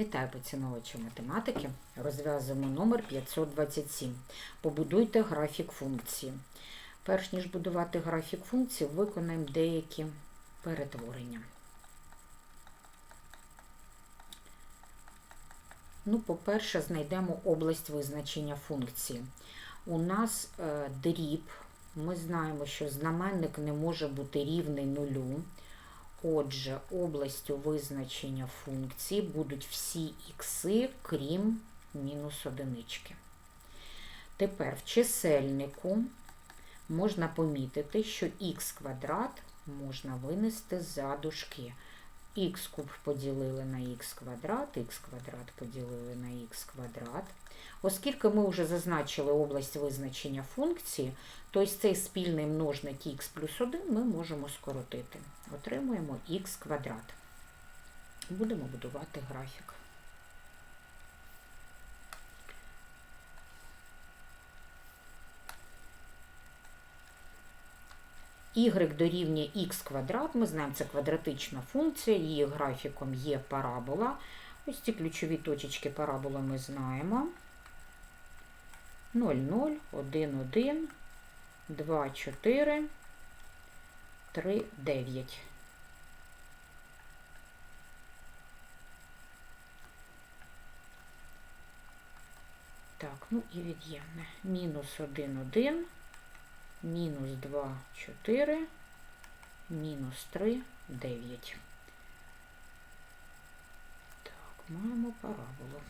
Вітаю поціновувачі математики. Розв'язуємо номер 527. Побудуйте графік функції. Перш ніж будувати графік функції, виконаємо деякі перетворення. Ну, по-перше, знайдемо область визначення функції. У нас е, дріб. Ми знаємо, що знаменник не може бути рівний нулю. Отже, областю визначення функції будуть всі ікси, крім мінус одинички. Тепер в чисельнику можна помітити, що х квадрат можна винести за дужки. Х куб поділили на х квадрат, х квадрат поділили на х квадрат. Оскільки ми вже зазначили область визначення функції, то ось цей спільний множник х плюс 1 ми можемо скоротити. Отримуємо х квадрат. Будемо будувати графік. Y дорівнює х квадрат, ми знаємо, це квадратична функція, її графіком є парабола. Ось ці ключові точечки параболи ми знаємо. 0, 0, 1, 1, 2, 4, 3, 9. Так, ну і від'ємне. Мінус 1, 1, мінус 2, 4, мінус 3, 9. Так, маємо параболу.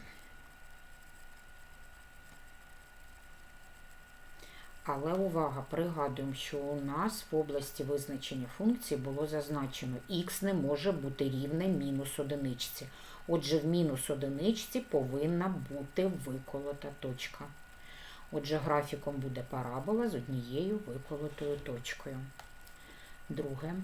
Але увага, пригадуємо, що у нас в області визначення функції було зазначено, х не може бути рівне мінус одиничці. Отже, в мінус одиничці повинна бути виколота точка. Отже, графіком буде парабола з однією виколотою точкою. Друге.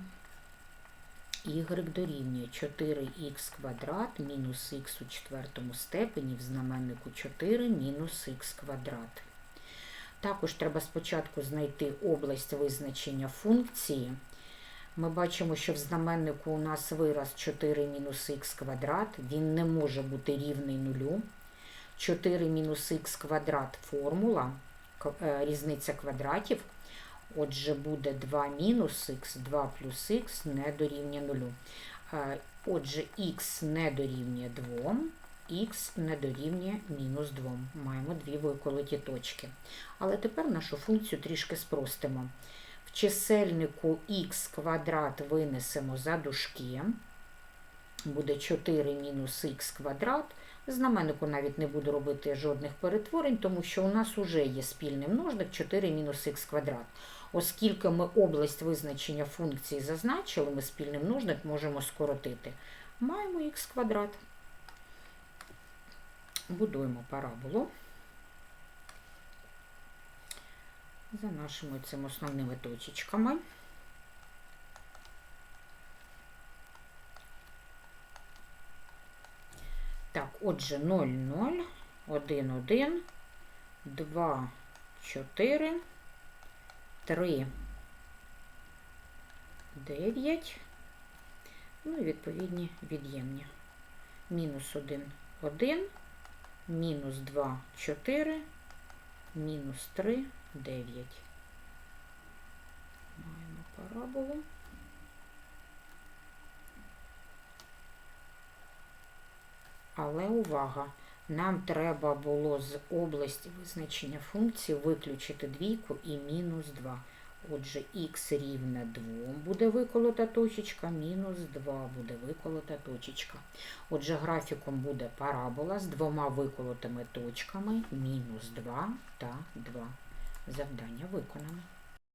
y дорівнює 4х квадрат мінус х у четвертому степені в знаменнику 4 мінус х квадрат. Також треба спочатку знайти область визначення функції. Ми бачимо, що в знаменнику у нас вираз 4 мінус х квадрат, він не може бути рівний нулю. 4 мінус х квадрат формула, різниця квадратів. Отже, буде 2 мінус х, 2 плюс х не дорівнює нулю. Отже, х не дорівнює 2 х не дорівнює мінус 2. Маємо дві виколоті точки. Але тепер нашу функцію трішки спростимо. В чисельнику х квадрат винесемо за дужки. Буде 4 мінус х квадрат. Знаменнику навіть не буду робити жодних перетворень, тому що у нас вже є спільний множник 4 мінус х квадрат. Оскільки ми область визначення функції зазначили, ми спільний множник можемо скоротити. Маємо х квадрат. Будуємо параболу за нашими цими основними точечками. Отже, 0, 0, 1, 1, 2, 4, 3, 9, ну і відповідні від'ємні. Мінус 1, 1, мінус 2, 4, мінус 3, 9. Маємо параболу. Але увага! Нам треба було з області визначення функції виключити двійку і мінус 2. Отже, х рівне 2 буде виколота точечка, мінус 2 буде виколота точечка. Отже, графіком буде парабола з двома виколотими точками, мінус 2 та 2. Завдання виконано.